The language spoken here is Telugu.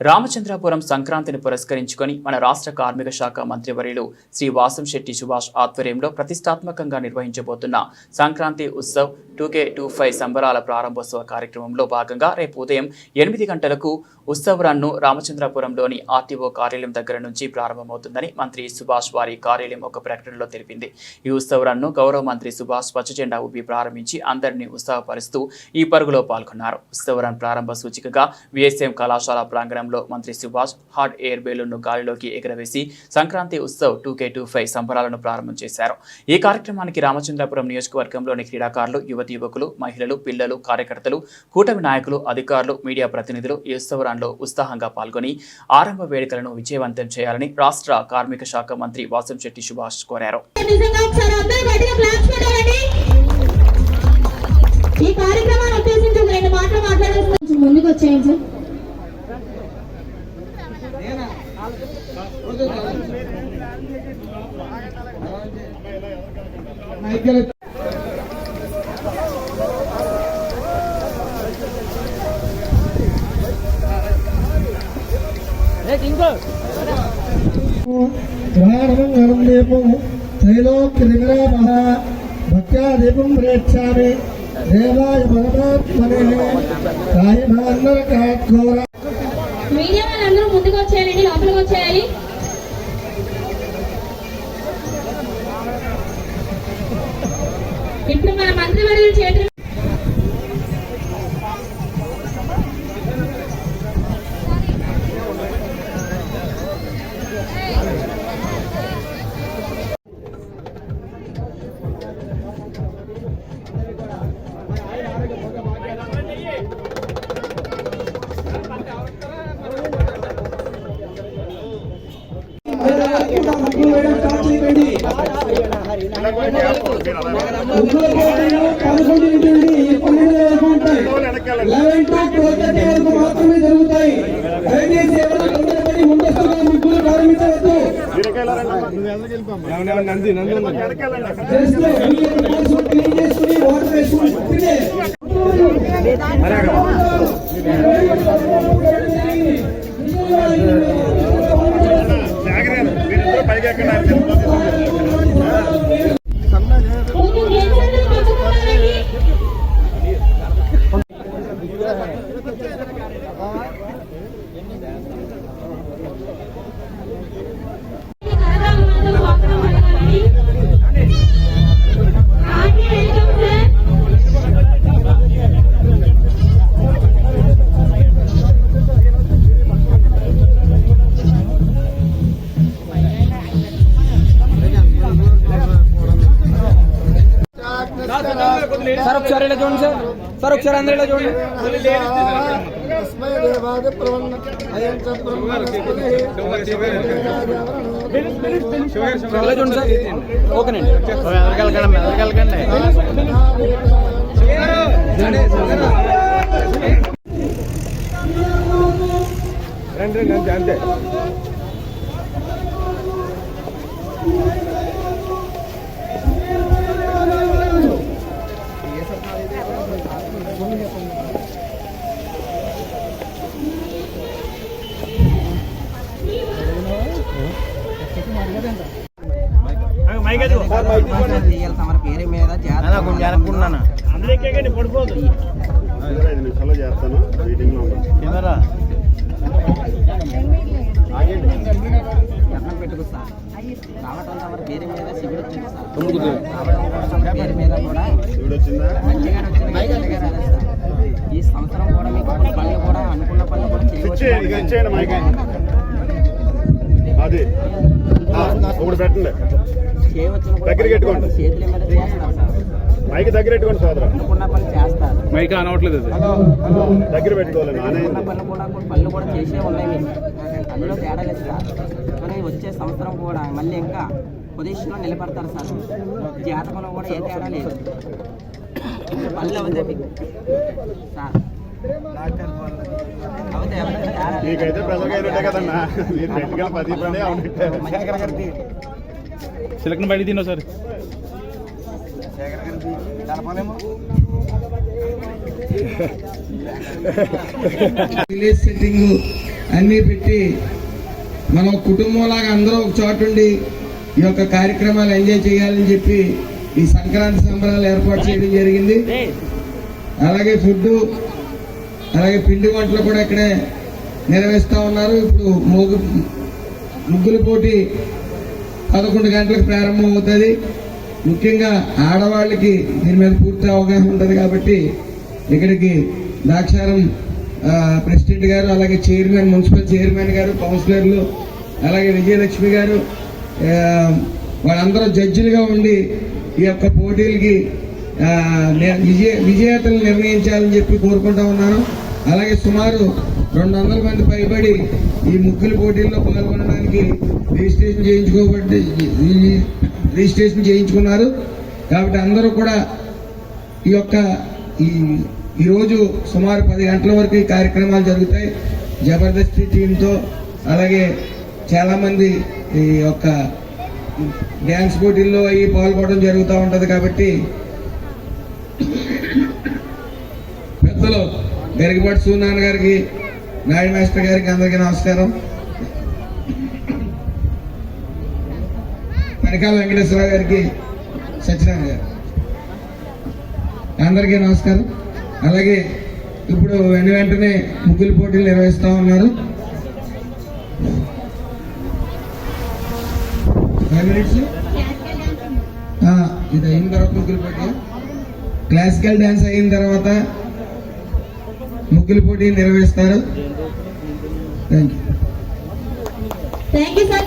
రామచంద్రాపురం సంక్రాంతిని పురస్కరించుకొని మన రాష్ట్ర కార్మిక శాఖ మంత్రివర్యులు శ్రీ వాసం శెట్టి సుభాష్ ఆధ్వర్యంలో ప్రతిష్టాత్మకంగా నిర్వహించబోతున్న Sankranti Utsav two K two five సంబరాల ప్రారంభోత్సవ కార్యక్రమంలో భాగంగా రేపు ఉదయం ఎనిమిది గంటలకు ఉత్సవ్ రన్ను రామచంద్రాపురంలోని ఆర్టీఓ కార్యాలయం దగ్గర నుంచి ప్రారంభమవుతుందని మంత్రి సుభాష్ వారి కార్యాలయం ఒక ప్రకటనలో తెలిపింది. ఈ ఉత్సవ్ రన్ను గౌరవ మంత్రి సుభాష్ పచ్చజెండా ఊపి ప్రారంభించి అందరినీ ఉత్సాహపరుస్తూ ఈ పరుగులో పాల్గొన్నారు. ఉత్సవ్ రన్ ప్రారంభ సూచికగా విఎస్ఎం కళాశాల ప్రాంగణం కార్యక్రమంలో మంత్రి సుభాష్ హాట్ ఎయిర్ బెలూన్ను గాలిలోకి ఎగరవేసి Sankranti Utsav two K two five సంబరాలను ప్రారంభం చేశారు. ఈ కార్యక్రమానికి రామచంద్రపురం నియోజకవర్గంలోని క్రీడాకారులు యువతి యువకులు మహిళలు పిల్లలు కార్యకర్తలు కూటమి నాయకులు అధికారులు మీడియా ప్రతినిధులు ఈ ఉత్సవరాల్లో ఉత్సాహంగా పాల్గొని ఆరంభ వేడుకలను విజయవంతం చేయాలని రాష్ట్ర కార్మిక శాఖ మంత్రి వాసంశెట్టి సుభాష్ కోరారు. ఈ కార్యక్రమాన్ని ఉద్దేశించి ఒక రెండు మాటలు మాట్లాడాల్సి ముందుకు వచ్చేయండి సార్. గ్రహణమంగళం దీపం త్రైలోక్యదిగ్రామः భక్త్యా దీపం ప్రేక్షామి దేవాయ పరమాత్మనే కాయమాన్నరకాఘోర మీడియా వాళ్ళందరూ ముందుకు వచ్చేయాలండి లోపలికి వచ్చేయాలి. ఇప్పుడు మన మంత్రివర్యుల చేతులు పదకొండు ఏంటండి ఈ పన్నెండు వరకు ఉంటాయి లెవెన్ టు ట్వెల్వ్ థర్టీ వరకు మాత్రమే జరుగుతాయి దయచేసి ఎవరు తొందరపడి ముందస్తుగా ముగ్గులు ప్రారంభించవద్దు క్లీన్ చేసుకుని వాటర్ వేసుకుని సార్ ఒకసారి ఇలా చూడండి సార్ సార్ ఒకసారి అందరూ ఇలా చూడండి తస్మై దేవాయ ప్రవన్న అయం చ ఇలా చూడండి సార్ ఓకేనండి అంతే తమ పేరు మీద చేస్తాను ఐదు నిమిషాల్లో చేస్తాను సార్ రావటం తమ పేరు మీద శివుడు వచ్చింది సార్ పేరు మీద కూడా వచ్చిందా మంచిగా వచ్చింది ఈ సంవత్సరం కూడా మీకు కొన్ని పనులు కూడా అనుకున్న పనులు కూడా ఇచ్చేయండి అది. ఒకటి పెట్టండి. దగ్గరికి పెట్టుకోండి. మైక్ దగ్గర పెట్టుకోండి సోదరా. అనుకున్న పని చేస్తారు మైక్ అనవట్లేదు దగ్గర పెట్టుకోవాలి పనులు కూడా చేసే ఉన్నాయి అందులో తేడా లేదు సార్ కానీ వచ్చే సంవత్సరం కూడా మళ్ళీ ఇంకా పొజిషన్లో నిలబడతారు సార్ జాతకంలో కూడా ఏ తేడా లేదు పనులు మీకు. సార్. ప్రజలకు అయినట్టే కదన్నా. మీరు పెట్టగల పది సిలకన్ బయట తిన్నా సార్. సిట్టింగ్ అన్నీ పెట్టి మనం కుటుంబంలాగా అందరూ ఒక చోట ఉండి ఈ యొక్క కార్యక్రమాలు ఎంజాయ్ చేయాలని చెప్పి ఈ సంక్రాంతి సంబరాలు ఏర్పాటు చేయడం జరిగింది. అలాగే ఫుడ్ అలాగే పిండి వంటలు కూడా ఇక్కడే నిర్వహిస్తూ ఉన్నారు. ఇప్పుడు మోగు ముగ్గుల పోటీ పదకొండు గంటలకు ప్రారంభం అవుతుంది. ముఖ్యంగా ఆడవాళ్ళకి దీని మీద పూర్తి అవగాహన ఉంటుంది కాబట్టి ఇక్కడికి ద్రాక్షారం ప్రెసిడెంట్ గారు అలాగే చైర్మన్ మున్సిపల్ చైర్మన్ గారు కౌన్సిలర్లు అలాగే విజయలక్ష్మి గారు వాళ్ళందరూ జడ్జిలుగా ఉండి ఈ యొక్క పోటీలకి విజయ విజేతలు నిర్ణయించాలని చెప్పి కోరుకుంటా ఉన్నాను. అలాగే సుమారు రెండు వందల మంది పైబడి ఈ ముగ్గుల పోటీల్లో పాల్గొనడానికి రిజిస్ట్రేషన్ చేయించుకోబట్టి రిజిస్ట్రేషన్ చేయించుకున్నారు. కాబట్టి అందరూ కూడా ఈ యొక్క ఈ ఈరోజు సుమారు పది గంటల వరకు ఈ కార్యక్రమాలు జరుగుతాయి. జబర్దస్తి టీంతో అలాగే చాలామంది ఈ యొక్క డ్యాన్స్ పోటీల్లో అవి పాల్గొనడం జరుగుతూ ఉంటుంది కాబట్టి గరికపాటి సూనాన్న గారికి నాయుడు మాస్టర్ గారికి అందరికీ నమస్కారం. పనికాల వెంకటేశ్వరరావు గారికి సత్యనారాయణ గారు. అందరికీ నమస్కారం. అలాగే ఇప్పుడు వెను వెంటనే ముగ్గులు పోటీలు నిర్వహిస్తూ ఉన్నారు. ఫైవ్ మినిట్స్ ఇది అయిన తర్వాత ముగ్గులు పోటీ. క్లాసికల్ డ్యాన్స్ అయిన తర్వాత ముగ్గులు పోటీ నిర్వహిస్తారు థ్యాంక్ యూ